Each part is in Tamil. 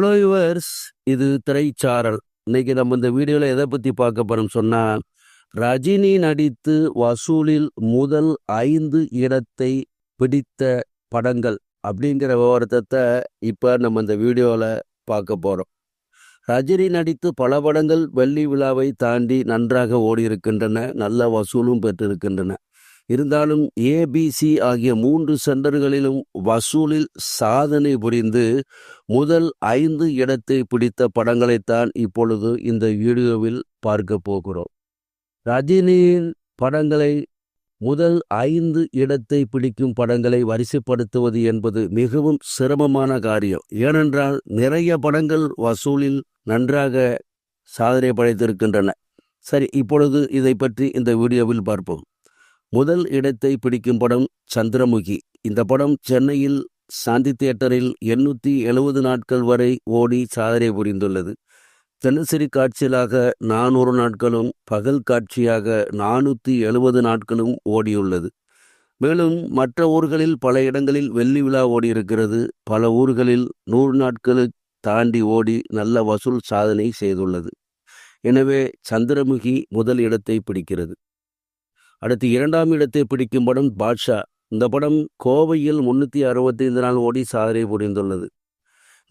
ஹலோ யுவர்ஸ் இது திரைச்சாரல். இன்னைக்கு நம்ம இந்த வீடியோவில் எதை பற்றி பார்க்க போகிறோம் சொன்னால் ரஜினி நடித்து வசூலில் முதல் ஐந்து இடத்தை பிடித்த படங்கள் அப்படிங்கிற விவரத்தை இப்போ நம்ம இந்த வீடியோவில் பார்க்க போகிறோம் ரஜினி நடித்து பல படங்கள் வெள்ளி விழாவை தாண்டி நன்றாக ஓடி இருக்கின்றன நல்ல வசூலும் பெற்றிருக்கின்றன. இருந்தாலும் ஏபிசி ஆகிய மூன்று சென்டர்களிலும் வசூலில் சாதனை புரிந்து முதல் ஐந்து இடத்தை பிடித்த படங்களைத்தான் இப்பொழுது இந்த வீடியோவில் பார்க்க போகிறோம். ரஜினியின் படங்களை முதல் ஐந்து இடத்தை பிடிக்கும் படங்களை வரிசைப்படுத்துவது என்பது மிகவும் சிரமமான காரியம். ஏனென்றால் நிறைய படங்கள் வசூலில் நன்றாக சாதனை படைத்திருக்கின்றன. சரி இப்பொழுது இதை பற்றி இந்த வீடியோவில் பார்ப்போம். முதல் இடத்தை பிடிக்கும் படம் சந்திரமுகி. இந்த படம் சென்னையில் சாந்தி தியேட்டரில் எண்ணூற்றி எழுபது நாட்கள் வரை ஓடி சாதனை புரிந்துள்ளது. தினசரி காட்சியிலாக நானூறு நாட்களும் பகல் காட்சியாக நானூற்றி எழுபது நாட்களும் ஓடியுள்ளது. மேலும் மற்ற ஊர்களில் பல இடங்களில் வெள்ளி விழா ஓடியிருக்கிறது. பல ஊர்களில் நூறு நாட்களை தாண்டி ஓடி நல்ல வசூல் சாதனை செய்துள்ளது. எனவே சந்திரமுகி முதல் இடத்தை பிடிக்கிறது. அடுத்து இரண்டாம் இடத்தை பிடிக்கும் படம் பாட்ஷா. இந்த படம் கோவையில் முன்னூற்றி அறுபத்தைந்து நாள் ஓடி சாதனை புரிந்துள்ளது.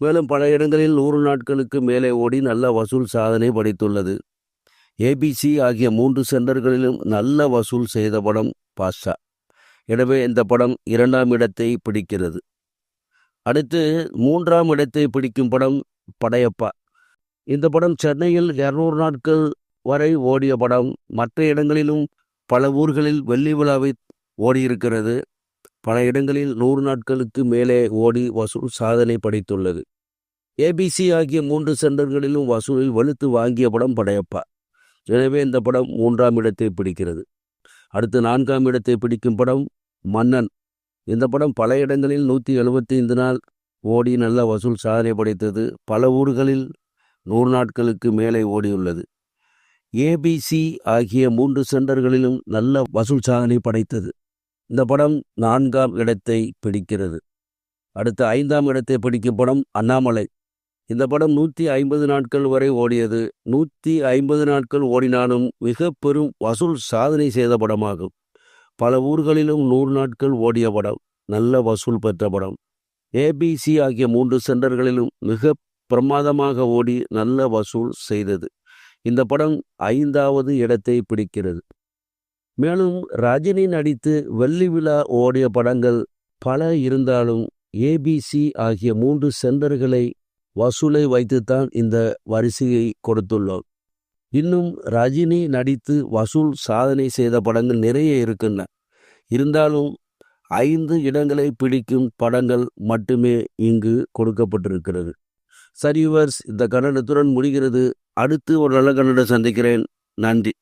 மேலும் பல இடங்களில் நூறு நாட்களுக்கு மேலே ஓடி நல்ல வசூல் சாதனை படைத்துள்ளது. ஏபிசி ஆகிய மூன்று சென்டர்களிலும் நல்ல வசூல் செய்த படம் பாஷா எனவே இந்த படம் இரண்டாம் இடத்தை பிடிக்கிறது. அடுத்து மூன்றாம் இடத்தை பிடிக்கும் படம் படையப்பா. இந்த படம் சென்னையில் இரநூறு நாட்கள் வரை ஓடிய படம். மற்ற இடங்களிலும் பல ஊர்களில் வெள்ளி விழாவை ஓடியிருக்கிறது. பல இடங்களில் நூறு நாட்களுக்கு மேலே ஓடி வசூல் சாதனை படைத்துள்ளது. ஏபிசி ஆகிய மூன்று சென்டர்களிலும் வசூலில் வலுத்து வாங்கிய படம் படையப்பா. எனவே இந்த படம் மூன்றாம் இடத்தை பிடிக்கிறது. அடுத்து நான்காம் இடத்தை பிடிக்கும் படம் மன்னன். இந்த படம் பல இடங்களில் நூற்றி எழுபத்தி ஐந்து நாள் ஓடி நல்ல வசூல் சாதனை படைத்தது. பல ஊர்களில் நூறு நாட்களுக்கு மேலே ஓடியுள்ளது. ஏபிசி ஆகிய மூன்று சென்டர்களிலும் நல்ல வசூல் சாதனை படைத்தது. இந்த படம் நான்காம் இடத்தை பிடிக்கிறது. அடுத்த ஐந்தாம் இடத்தை பிடிக்கும் படம் அண்ணாமலை. இந்த படம் நூற்றி ஐம்பது நாட்கள் வரை ஓடியது. நூற்றி ஐம்பது நாட்கள் ஓடினாலும் மிக பெரும் வசூல் சாதனை செய்த படமாகும். பல ஊர்களிலும் நூறு நாட்கள் ஓடிய படம் நல்ல வசூல் பெற்ற படம். ஏபிசி ஆகிய மூன்று சென்டர்களிலும் மிக பிரமாதமாக ஓடி நல்ல வசூல் செய்தது. இந்த படம் ஐந்தாவது இடத்தை பிடிக்கிறது. மேலும் ரஜினி நடித்து வெள்ளி விழா ஓடிய படங்கள் பல இருந்தாலும் ஏபிசி ஆகிய மூன்று சென்டர்களை வசூலை வைத்துத்தான் இந்த வரிசையை கொடுத்துள்ளோம். இன்னும் ரஜினி நடித்து வசூல் சாதனை செய்த படங்கள் நிறைய இருக்கின்றன. இருந்தாலும் ஐந்து இடங்களை பிடிக்கும் படங்கள் மட்டுமே இங்கு கொடுக்கப்பட்டிருக்கிறது. சரிவர்ஸ் இந்த கன்னடத்துடன் முடிகிறது. அடுத்து ஒரு நல்ல கண்ணோட சந்திக்கிறேன். நன்றி.